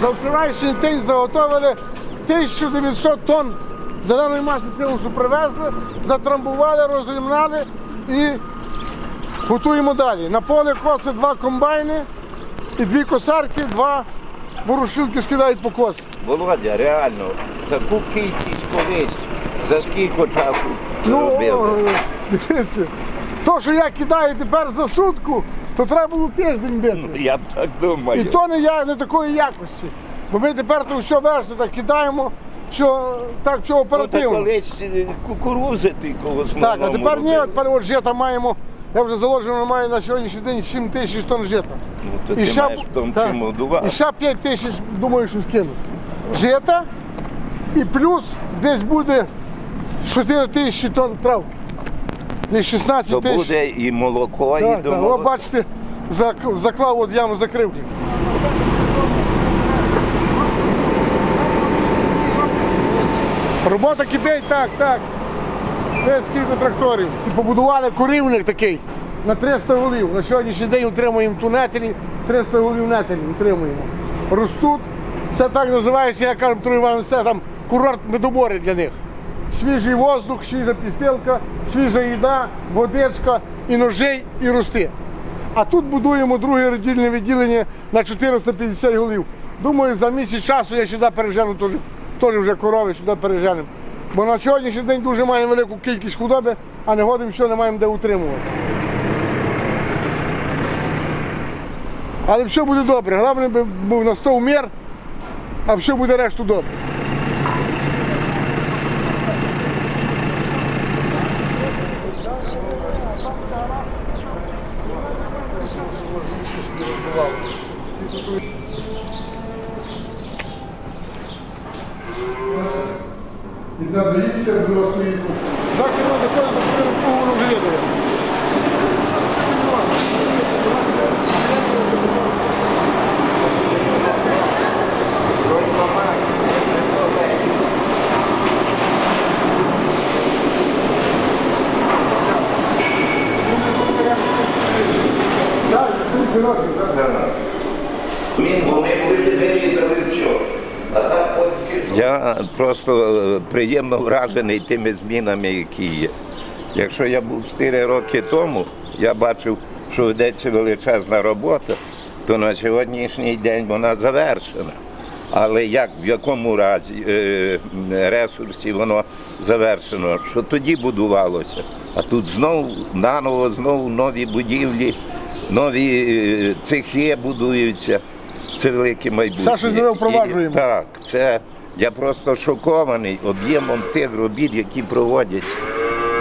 За вчорашній день заготовили 1900 тонн зеленої маси силосу привезли, затрамбували, розрівняли і готуємо далі. На поле коси два комбайни і дві косарки, два ворушилки скидають по кос. Володя, реально, таку кількість колись за скільки часу Ну, робили? дивіться, то, що я кидаю тепер за сутку, то треба було тиждень бити. Я так думаю. І то не, я, не такої якості. Бо ми тепер то все верши так кидаємо, що так що Ну, оперативно. колись е, кукурузи в основному Так, а тепер ні, от жита маємо. Я вже заложено маю на сьогоднішній день 7 тисяч тонн жита. Ну, то ти маєш в тому так, чому дувати. і ще 5 тисяч, думаю, що скину. Жита і плюс десь буде 4 тисячі тонн травки. Десь 16 То тисяч. буде і молоко, і Так, до так, молока. бачите, зак- заклав от яму закрив. Робота кипить, так, так. Десь скільки тракторів. Ці Побудували корівник такий на 300 голів. На сьогоднішній день утримуємо ту нетелі, 300 голів нетелі утримуємо. Ростуть. Це так називається, я кажу, Петро Іванович, це там курорт медобори для них. Свіжий воздух, свіжа пістилка, свіжа їда, водичка, і ножей, і рости. А тут будуємо друге родільне відділення на 450 голів. Думаю, за місяць часу я сюди пережену теж, вже корови сюди переженемо. Бо на сьогоднішній день дуже маємо велику кількість худоби, а не годимо, що не маємо де утримувати. Але все буде добре. Головне, був на стов мір, а все буде решту добре. Боїться, буде свою Так, і воно доходить до первого поговору вже є. Так, 30 років, так. Він, вони були. А так от Я просто е, приємно вражений тими змінами, які є. Якщо я був 4 роки тому, я бачив, що ведеться величезна робота, то на сьогоднішній день вона завершена. Але як в якому разі е, ресурсі воно завершено, що тоді будувалося, а тут знову наново, знову нові будівлі, нові е, цехи будуються. Це велике майбутнє. Що ми впроваджуємо. І, так, це я просто шокований об'ємом тих робіт, які проводяться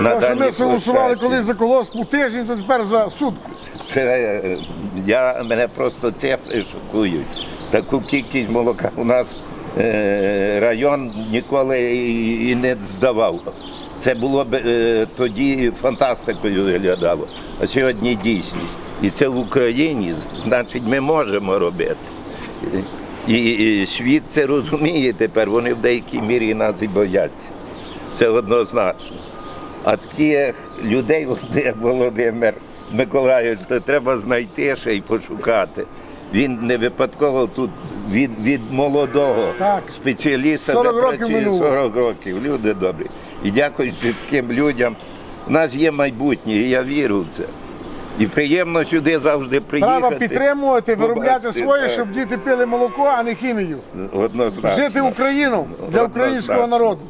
на що даній ми голосували площадці. колись за колосп у тиждень, то тепер за сутку. Це е, я мене просто цифри шокують. Таку кількість молока у нас е, район ніколи і, і не здавав. Це було б е, тоді фантастикою виглядало, а сьогодні дійсність. І це в Україні, значить, ми можемо робити. І, і світ це розуміє тепер, вони в деякій мірі нас і бояться. Це однозначно. А таких людей, як Володимир Миколайович, то треба знайти ще й пошукати. Він не випадково тут від, від молодого Так. спеціаліста 40 де років працює минуло. 40 років. Люди добрі. І дякуючи таким людям, у нас є майбутнє, і я вірю в це. І приємно сюди завжди приїхати. Треба підтримувати, виробляти побачити, своє, так. щоб діти пили молоко, а не хімію. Однозначно. Жити Україну для Однозначно. українського народу.